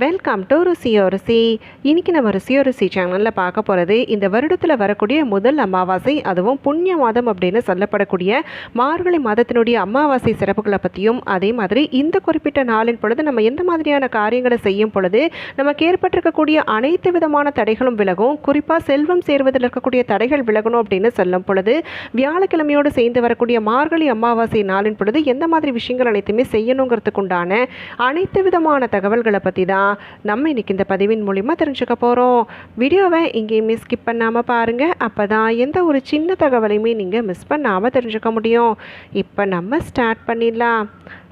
Welcome to ருசியோ ருசி இன்னைக்கு நம்ம ருசியோ ருசி சேனலில் பார்க்க போகிறது இந்த வருடத்தில் வரக்கூடிய முதல் அமாவாசை அதுவும் புண்ணிய மாதம் அப்படின்னு சொல்லப்படக்கூடிய மார்கழி மாதத்தினுடைய அமாவாசை சிறப்புகளை பற்றியும் அதே மாதிரி இந்த குறிப்பிட்ட நாளின் பொழுது நம்ம எந்த மாதிரியான காரியங்களை செய்யும் பொழுது நமக்கு ஏற்பட்டிருக்கக்கூடிய அனைத்து விதமான தடைகளும் விலகும். குறிப்பாக செல்வம் சேர்வதில் இருக்கக்கூடிய தடைகள் விலகணும் அப்படின்னு சொல்லும் பொழுது வியாழக்கிழமையோடு சேர்ந்து வரக்கூடிய மார்கழி அமாவாசை நாளின் பொழுது எந்த மாதிரி விஷயங்கள் அனைத்துமே செய்யணுங்கிறதுக்கு உண்டான அனைத்து விதமான தகவல்களை பற்றி தான் நம்ம இன்னைக்கு இந்த பதிவின் மூலிமா தெரிஞ்சுக்க போகிறோம் வீடியோவை இங்கேயுமே ஸ்கிப் பண்ணாமல் பாருங்கள் அப்போ தான் எந்த ஒரு சின்ன தகவலையுமே நீங்கள் மிஸ் பண்ணாமல் தெரிஞ்சுக்க முடியும். இப்போ நம்ம ஸ்டார்ட் பண்ணிடலாம்.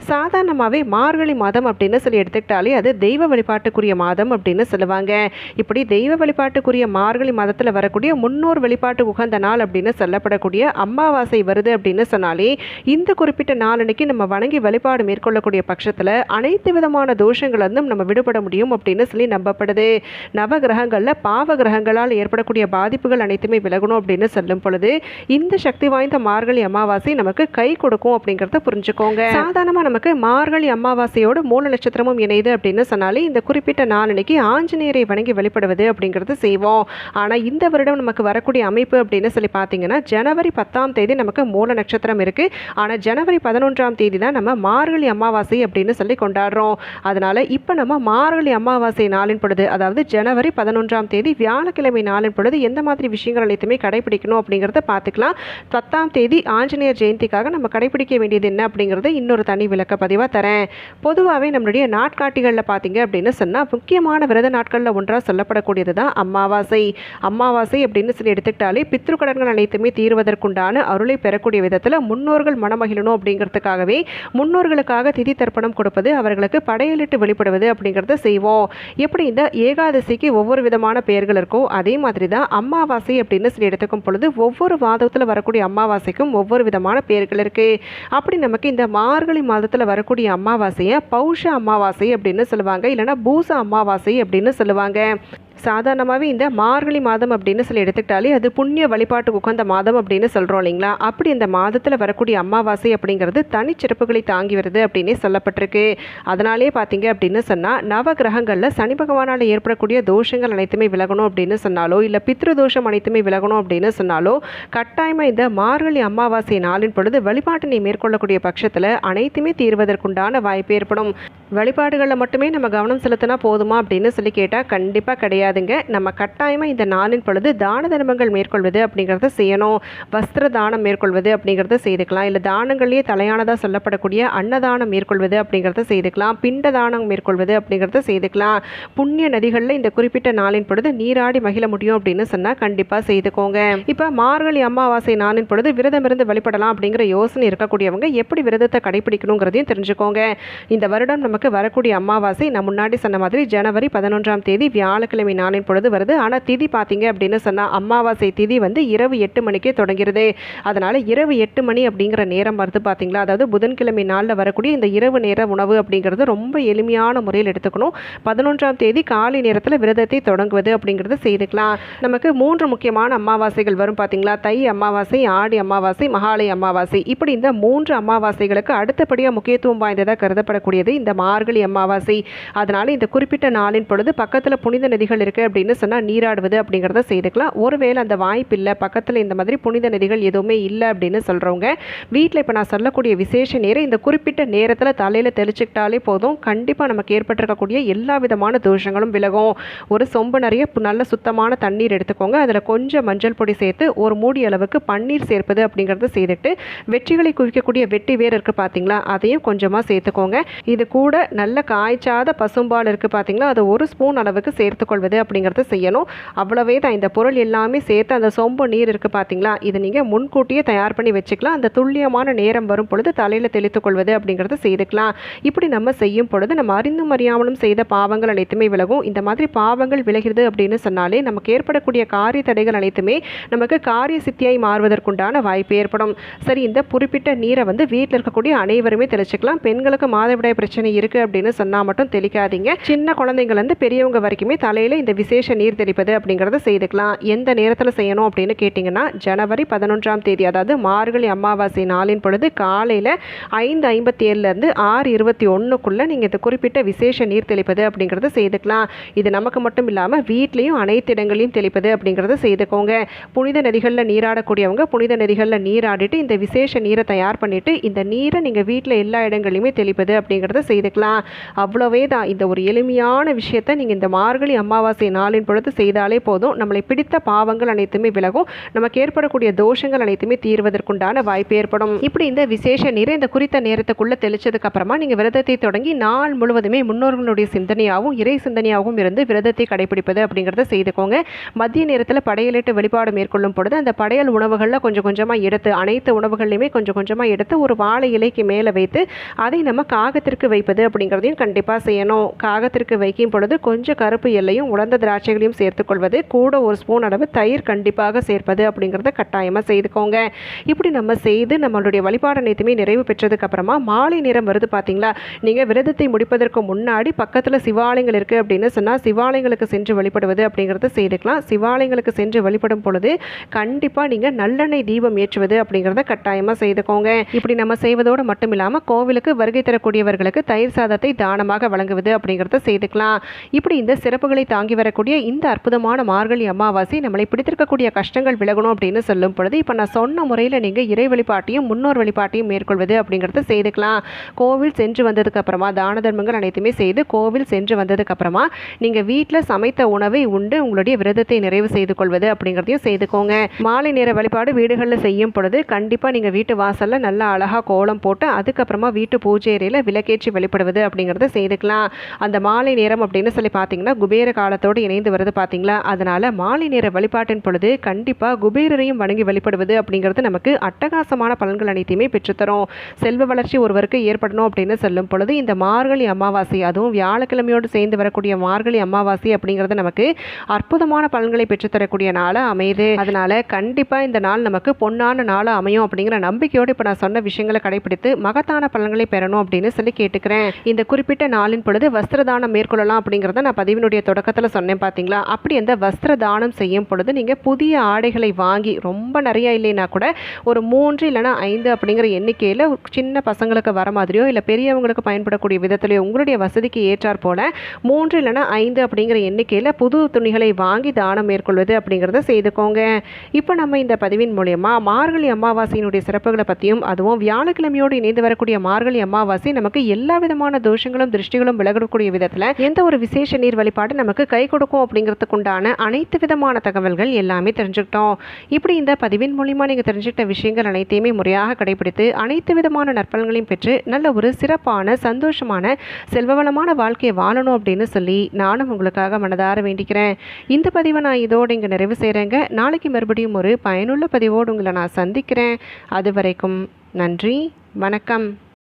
சாதாரணமாகவே மார்கழி மாதம் அப்படின்னு சொல்லி எடுத்துக்கிட்டாலே அது தெய்வ வழிபாட்டுக்குரிய மாதம் அப்படின்னு சொல்லுவாங்க. இப்படி தெய்வ வழிபாட்டுக்குரிய மார்கழி மாதத்தில் வரக்கூடிய முன்னோர் வழிபாட்டு உகந்த நாள் அப்படின்னு சொல்லப்படக்கூடிய அமாவாசை வருது அப்படின்னு சொன்னாலே இந்த குறிப்பிட்ட நாளன்னைக்கு நம்ம வணங்கி வழிபாடு மேற்கொள்ளக்கூடிய பட்சத்தில் அனைத்து விதமான தோஷங்கள்லேருந்தும் நம்ம விடுபட முடியும் அப்படின்னு சொல்லி நம்பப்படுது. நவ கிரகங்களில் பாவ கிரகங்களால் ஏற்படக்கூடிய பாதிப்புகள் அனைத்துமே விலகணும் அப்படின்னு சொல்லும் பொழுது இந்த சக்தி வாய்ந்த மார்கழி அமாவாசை நமக்கு கை கொடுக்கும் அப்படிங்கிறத புரிஞ்சுக்கோங்க. சாதாரணமாக நமக்கு மார்கழி அமாவாசையோடு மூல நட்சத்திரமும் இணையுது அப்படின்னு சொன்னாலே இந்த குறிப்பிட்ட நாளனைக்கு ஆஞ்சநேயரை வணங்கி வழிபடுவது அப்படிங்கிறது செய்வோம். ஆனால் இந்த வருடம் நமக்கு வரக்கூடிய அமைப்பு அப்படின்னு சொல்லி பார்த்தீங்கன்னா ஜனவரி பத்தாம் தேதி நமக்கு மூல நட்சத்திரம் இருக்குது ஆனால் ஜனவரி பதினொன்றாம் தேதி தான் நம்ம மார்கழி அமாவாசை அப்படின்னு சொல்லி கொண்டாடுறோம். அதனால் இப்போ நம்ம மார்கழி அமாவாசை நாளின் பொழுது அதாவது ஜனவரி பதினொன்றாம் தேதி வியாழக்கிழமை நாளின் பொழுது எந்த மாதிரி விஷயங்கள் அனைத்துமே கடைபிடிக்கணும் அப்படிங்கிறத பார்த்துக்கலாம் பத்தாம் தேதி ஆஞ்சநேயர் ஜெயந்திக்காக நம்ம கடைபிடிக்க வேண்டியது என்ன அப்படிங்கிறத இன்னொரு தனி விளக்க பதிவாக தரேன். பொதுவாகவே நம்மளுடைய நாட்காட்டிகளில் பார்த்தீங்க அப்படின்னு சொன்னால் முக்கியமான விரத நாட்களில் ஒன்றாக சொல்லப்படக்கூடியது தான் அமாவாசை அமாவாசை அப்படின்னு சொல்லி எடுத்துக்கிட்டாலே பித்ருக்கடன்கள் அனைத்துமே தீர்வதற்குண்டான அருளை பெறக்கூடிய விதத்தில் முன்னோர்கள் மனமகிழணும் அப்படிங்கிறதுக்காகவே முன்னோர்களுக்காக திதி தர்ப்பணம் கொடுப்பது அவர்களுக்கு படையலிட்டு வெளிப்படுவது அப்படிங்கிறத செய்வோம். எப்படி இந்த ஏகாதசிக்கு ஒவ்வொரு விதமான பெயர்கள் இருக்கோ அதே மாதிரி தான் அமாவாசை அப்படின்னு சொல்லி எடுத்துக்கும் பொழுது ஒவ்வொரு மாதத்தில் வரக்கூடிய அமாவாசைக்கும் ஒவ்வொரு விதமான பெயர்கள் இருக்குது அப்படி நமக்கு இந்த மார்கழி மாதத்தில் வரக்கூடிய அமாவாசையை பௌஷ அமாவாசை அப்படின்னு சொல்லுவாங்க. இல்லைன்னா பூச அமாவாசை அப்படின்னு சொல்லுவாங்க. சாதாரணமாகவே இந்த மார்கழி மாதம் அப்படின்னு சொல்லி எடுத்துக்கிட்டாலே அது புண்ணிய வழிபாட்டுக்கு உகந்த மாதம் அப்படின்னு சொல்கிறோம் இல்லைங்களா? அப்படி இந்த மாதத்தில் வரக்கூடிய அமாவாசை அப்படிங்கிறது தனிச்சிறப்புகளை தாங்கி வருது அப்படின்னே சொல்லப்பட்டிருக்கு. அதனாலே பார்த்தீங்க அப்படின்னு சொன்னால் நவ கிரகங்களில் சனி பகவானால் ஏற்படக்கூடிய தோஷங்கள் அனைத்துமே விலகணும் அப்படின்னு சொன்னாலோ இல்லை பித்ரு தோஷம் அனைத்துமே விலகணும் அப்படின்னு சொன்னாலோ கட்டாயமாக இந்த மார்கழி அமாவாசை நாளின் பொழுது வழிபாட்டினை மேற்கொள்ளக்கூடிய பட்சத்தில் அனைத்துமே தீர்வதற்குண்டான வாய்ப்பு ஏற்படும். வழிபாடுகளில் மட்டுமே நம்ம கவனம் செலுத்தினா போதுமா அப்படின்னு சொல்லி கேட்டால் கண்டிப்பாக கிடையாதுங்க. நம்ம கட்டாயமாக இந்த நாளின் பொழுது தான தர்மங்கள் மேற்கொள்வது அப்படிங்கிறத செய்யணும். வஸ்திர தானம் மேற்கொள்வது அப்படிங்கிறத செய்துக்கலாம். இல்லை தானங்கள்லேயே தலையானதாக சொல்லப்படக்கூடிய அன்னதானம் மேற்கொள்வது அப்படிங்கிறத செய்துக்கலாம். பிண்ட தானம் மேற்கொள்வது அப்படிங்கிறத செய்துக்கலாம். புண்ணிய நதிகளில் இந்த குறிப்பிட்ட நாளின் பொழுது நீராடி மகிழ முடியும் அப்படின்னு சொன்னால் கண்டிப்பாக செய்துக்கோங்க. இப்போ மார்கழி அமாவாசை நாளின் பொழுது விரதம் இருந்து வழிபடலாம் அப்படிங்கிற யோசனை இருக்கக்கூடியவங்க எப்படி விரதத்தை கடைபிடிக்கணுங்கிறதையும் தெரிஞ்சுக்கோங்க. இந்த வருடம் நம்ம நமக்கு வரக்கூடிய அமாவாசை நான் முன்னாடி சொன்ன மாதிரி ஜனவரி பதினொன்றாம் தேதி வியாழக்கிழமை நாளின் பொழுது வருது. ஆனால் திதி பார்த்தீங்க அப்படின்னு சொன்னால் அமாவாசை திதி வந்து இரவு எட்டு மணிக்கே தொடங்கிறது. அதனால் இரவு எட்டு மணி அப்படிங்கிற நேரம் வருது பார்த்தீங்களா அதாவது புதன்கிழமை நாளில் வரக்கூடிய இந்த இரவு நேர உணவு அப்படிங்கிறது ரொம்ப எளிமையான முறையில் எடுத்துக்கணும். பதினொன்றாம் தேதி காலை நேரத்தில் விரதத்தை தொடங்குவது அப்படிங்கிறது செய்துக்கலாம். நமக்கு மூன்று முக்கியமான அமாவாசைகள் வரும் பார்த்தீங்களா தை அமாவாசை ஆடி அமாவாசை மகாலய அமாவாசை. இப்படி இந்த மூன்று அமாவாசைகளுக்கு அடுத்தபடியாக முக்கியத்துவம் வாய்ந்ததாக கருதப்படக்கூடியது இந்த மா மார்கழி அமாவாசை. அதனால் இந்த குறிப்பிட்ட நாளின் பொழுது பக்கத்தில் புனித நதிகள் இருக்குது அப்படின்னு சொன்னால் நீராடுவது அப்படிங்கிறத செய்துக்கலாம். ஒருவேளை அந்த வாய்ப்பு இல்லை பக்கத்தில் இந்த மாதிரி புனித நதிகள் எதுவுமே இல்லை அப்படின்னு சொல்கிறவங்க வீட்டில் இப்போ நான் சொல்லக்கூடிய விசேஷ நேரம் இந்த குறிப்பிட்ட நேரத்தில் தலையில் தெளிச்சுக்கிட்டாலே போதும். கண்டிப்பாக நமக்கு ஏற்பட்டிருக்கக்கூடிய எல்லா விதமான தோஷங்களும் விலகும். ஒரு சொம்பு நிறைய நல்ல சுத்தமான தண்ணீர் எடுத்துக்கோங்க. அதில் கொஞ்சம் மஞ்சள் பொடி சேர்த்து ஒரு மூடி அளவுக்கு பன்னீர் சேர்ப்பது அப்படிங்கிறத செய்துட்டு வெற்றிகளை குவிக்கக்கூடிய வெட்டி வேர் இருக்குது பார்த்தீங்களா அதையும் கொஞ்சமாக சேர்த்துக்கோங்க. இது கூட நல்ல காய்ச்சாத பசும்பால் இருக்குது பார்த்திங்களா அதை ஒரு ஸ்பூன் அளவுக்கு சேர்த்துக்கொள்வது அப்படிங்கிறத செய்யணும். அவ்வளவே தான். இந்த பொருள் எல்லாமே சேர்த்து அந்த சொம்பு நீர் இருக்குது பார்த்தீங்களா இதை நீங்கள் முன்கூட்டியே தயார் பண்ணி வச்சுக்கலாம். அந்த துல்லியமான நேரம் வரும் பொழுது தலையில் தெளித்துக்கொள்வது அப்படிங்கிறத செய்துக்கலாம். இப்படி நம்ம செய்யும் பொழுது நம்ம அறிந்தும் அறியாமலும் செய்த பாவங்கள் அனைத்துமே விலகும். இந்த மாதிரி பாவங்கள் விலகிறது அப்படின்னு சொன்னாலே நமக்கு ஏற்படக்கூடிய காரிய தடைகள் அனைத்துமே நமக்கு காரிய சித்தியாய் மாறுவதற்குண்டான வாய்ப்பு ஏற்படும். சரி இந்த குறிப்பிட்ட நீரை வந்து வீட்டில் இருக்கக்கூடிய அனைவருமே தெளிச்சுக்கலாம். பெண்களுக்கு மாதவிடாய் பிரச்சனை இருக்குது இருக்குது அப்படின்னு சொன்னால் மட்டும் தெளிக்காதீங்க. சின்ன குழந்தைங்கள்லேருந்து பெரியவங்க வரைக்குமே தலையில் இந்த விசேஷ நீர் தெளிப்பது அப்படிங்கிறத செய்துக்கலாம். எந்த நேரத்தில் செய்யணும் அப்படின்னு கேட்டிங்கன்னா ஜனவரி பதினொன்றாம் தேதி அதாவது மார்கழி அமாவாசை நாளின் பொழுது காலையில் ஐந்து ஐம்பத்தி ஏழுலேருந்து ஆறு இருபத்தி ஒன்றுக்குள்ளே நீங்கள் இந்த குறிப்பிட்ட விசேஷ நீர் தெளிப்பது அப்படிங்கிறத செய்துக்கலாம். இது நமக்கு மட்டும் இல்லாமல் வீட்லேயும் அனைத்து இடங்களையும் தெளிப்பது அப்படிங்கிறத செய்துக்கோங்க. புனித நதிகளில் நீராடக்கூடியவங்க புனித நதிகளில் நீராடிட்டு இந்த விசேஷ நீரை தயார் பண்ணிவிட்டு இந்த நீரை நீங்கள் வீட்டில் எல்லா இடங்களையுமே தெளிப்பது அப்படிங்கிறத செய்துக்கலாம். அவ்வளோவே தான். இந்த ஒரு எளிமையான விஷயத்தை நீங்கள் இந்த மார்கழி அமாவாசை நாளின் பொழுது செய்தாலே போதும். நம்மளை பிடித்த பாவங்கள் அனைத்துமே விலகும். நமக்கு ஏற்படக்கூடிய தோஷங்கள் அனைத்துமே தீர்வதற்குண்டான வாய்ப்பு ஏற்படும். இப்படி இந்த விசேஷ நீரை இந்த குறித்த நேரத்துக்குள்ளே தெளிச்சதுக்கு அப்புறமா நீங்கள் விரதத்தை தொடங்கி நாள் முழுவதுமே முன்னோர்களுடைய சிந்தனையாகவும் இறை சிந்தனையாகவும் இருந்து விரதத்தை கடைபிடிப்பது அப்படிங்கிறத செய்துக்கோங்க. மதிய நேரத்தில் படையலிட்டு வழிபாடு மேற்கொள்ளும் பொழுது அந்த படையல் உணவுகளில் கொஞ்சம் கொஞ்சமாக எடுத்து அனைத்து உணவுகள்லையுமே கொஞ்சம் கொஞ்சமாக எடுத்து ஒரு வாழை இலைக்கு மேலே வைத்து அதை நம்ம காகத்திற்கு வைப்பது அப்படிங்கிறதையும் கண்டிப்பாக செய்யணும். காகத்திற்கு வைக்கும் பொழுது கொஞ்சம் கருப்பு எல்லையும் உலர்ந்த திராட்சைகளையும் சேர்த்துக்கொள்வது கூட ஒரு ஸ்பூன் அளவு தயிர் கண்டிப்பாக சேர்ப்பது அப்படிங்கிறத கட்டாயமாக செய்துக்கோங்க. இப்படி நம்ம செய்து நம்மளுடைய வழிபாடு அனைத்துமே நிறைவு பெற்றதுக்கு அப்புறமா மாலை நேரம் வருது பார்த்தீங்களா நீங்கள் விரதத்தை முடிப்பதற்கு முன்னாடி பக்கத்தில் சிவாலயங்கள் இருக்குது அப்படின்னு சொன்னால் சிவாலயங்களுக்கு சென்று வழிபடுவது அப்படிங்கிறத செய்துக்கலாம். சிவாலயங்களுக்கு சென்று வழிபடும் பொழுது கண்டிப்பாக நீங்கள் நல்லெண்ணெய் தீபம் ஏற்றுவது அப்படிங்கிறத கட்டாயமாக செய்துக்கோங்க. இப்படி நம்ம செய்வதோடு மட்டும் இல்லாமல் கோவிலுக்கு வருகை தரக்கூடியவர்களுக்கு தயிர் சாதத்தை தானமாக வழங்குவது அப்படிங்கிறத செய்துக்கலாம். இப்படி இந்த சிறப்புகளை தாங்கி வரக்கூடிய இந்த அற்புதமான மார்கழி அமாவாசை நம்மளை பிடித்திருக்கக்கூடிய கஷ்டங்கள் விலகணும் அப்படின்னு சொல்லும் பொழுது இப்போ நான் சொன்ன முறையில் நீங்கள் இறை வழிபாட்டையும் முன்னோர் வழிபாட்டையும் மேற்கொள்வது அப்படிங்கிறத செய்துக்கலாம். கோவில் சென்று வந்ததுக்கு அப்புறமா தான தர்மங்கள் அனைத்துமே செய்து கோவில் சென்று வந்ததுக்கு அப்புறமா நீங்கள் வீட்டில் சமைத்த உணவை உண்டு உங்களுடைய விரதத்தை நிறைவு செய்து கொள்வது அப்படிங்கிறதையும் செய்துக்கோங்க. மாலை நேர வழிபாடு வீடுகளில் செய்யும் பொழுது கண்டிப்பாக நீங்கள் வீட்டு வாசலில் நல்லா அழகாக கோலம் போட்டு அதுக்கப்புறமா வீட்டு பூஜை அறையில் விளக்கேற்றி வழிபடுவது அப்படிங்கிறத செய்துக்கலாம். அந்த மாலை நேரம் அப்படின்னு சொல்லி பார்த்தீங்கன்னா குபேர காலத்தோடு இணைந்து வருது பார்த்தீங்களா? அதனால் மாலை நேர வழிபாட்டின் பொழுது கண்டிப்பாக குபேரரையும் வணங்கி வழிபடுவது அப்படிங்கிறது நமக்கு அட்டகாசமான பலன்கள் அனைத்தையுமே பெற்றுத்தரும். செல்வ வளர்ச்சி ஒருவருக்கு ஏற்படணும் அப்படின்னு சொல்லும் பொழுது இந்த மார்கழி அமாவாசை அதுவும் வியாழக்கிழமையோடு சேர்ந்து வரக்கூடிய மார்கழி அமாவாசை அப்படிங்கிறது நமக்கு அற்புதமான பலன்களை பெற்றுத்தரக்கூடிய நாளாக அமையுது. அதனால கண்டிப்பாக இந்த நாள் நமக்கு பொன்னான நாளாக அமையும் அப்படிங்கிற நம்பிக்கையோடு இப்போ நான் சொன்ன விஷயங்களை கடைபிடித்து மகத்தான பலன்களை பெறணும் அப்படின்னு சொல்லி கேட்டுக்கிறேன். இந்த குறிப்பிட்ட நாளின் பொழுது வஸ்திர தானம் மேற்கொள்ளலாம் அப்படிங்கிறத நான் பதிவினுடைய தொடக்கத்தில் சொன்னேன் பார்த்தீங்களா அப்படி அந்த வஸ்திர தானம் செய்யும் பொழுது நீங்கள் புதிய ஆடைகளை வாங்கி ரொம்ப நிறைய இல்லைன்னா கூட ஒரு மூன்று இல்லைன்னா ஐந்து அப்படிங்கிற எண்ணிக்கையில் சின்ன பசங்களுக்கு வர மாதிரியோ இல்லை பெரியவங்களுக்கு பயன்படக்கூடிய விதத்துலையோ உங்களுடைய வசதிக்கு ஏற்றார் போல மூன்று இல்லைன்னா ஐந்து அப்படிங்கிற எண்ணிக்கையில் புது துணிகளை வாங்கி தானம் மேற்கொள்வது அப்படிங்கிறத செய்துக்கோங்க. இப்போ நம்ம இந்த பதிவின் மூலயமா மார்கழி அமாவாசையினுடைய சிறப்புகளை பற்றியும் அதுவும் வியாழக்கிழமையோடு இணைந்து வரக்கூடிய மார்கழி அமாவாசை நமக்கு எல்லா விதமான தோஷங்களும் திருஷ்டிகளும் விலகக்கூடிய விதத்தில் எந்த ஒரு விசேஷ நீர் வழிபாடு நமக்கு கை கொடுக்கும் அப்படிங்கிறதுக்கு உண்டான அனைத்து விதமான தகவல்கள் எல்லாமே தெரிஞ்சுக்கிட்டோம். இப்படி இந்த பதிவின் மூலிமா நீங்கள் தெரிஞ்சுக்கிட்ட விஷயங்கள் அனைத்தையுமே முறையாக கடைபிடித்து அனைத்து விதமான நற்பலன்களையும் பெற்று நல்ல ஒரு சிறப்பான சந்தோஷமான செல்வவளமான வாழ்க்கையை வாழணும் அப்படின்னு சொல்லி நானும் உங்களுக்காக மனதார வேண்டிக்கிறேன். இந்த பதிவை நான் இதோடு இங்கே நிறைவு செய்கிறேங்க நாளைக்கு மறுபடியும் ஒரு பயனுள்ள பதிவோடு உங்களை நான் சந்திக்கிறேன். அது வரைக்கும் நன்றி வணக்கம்.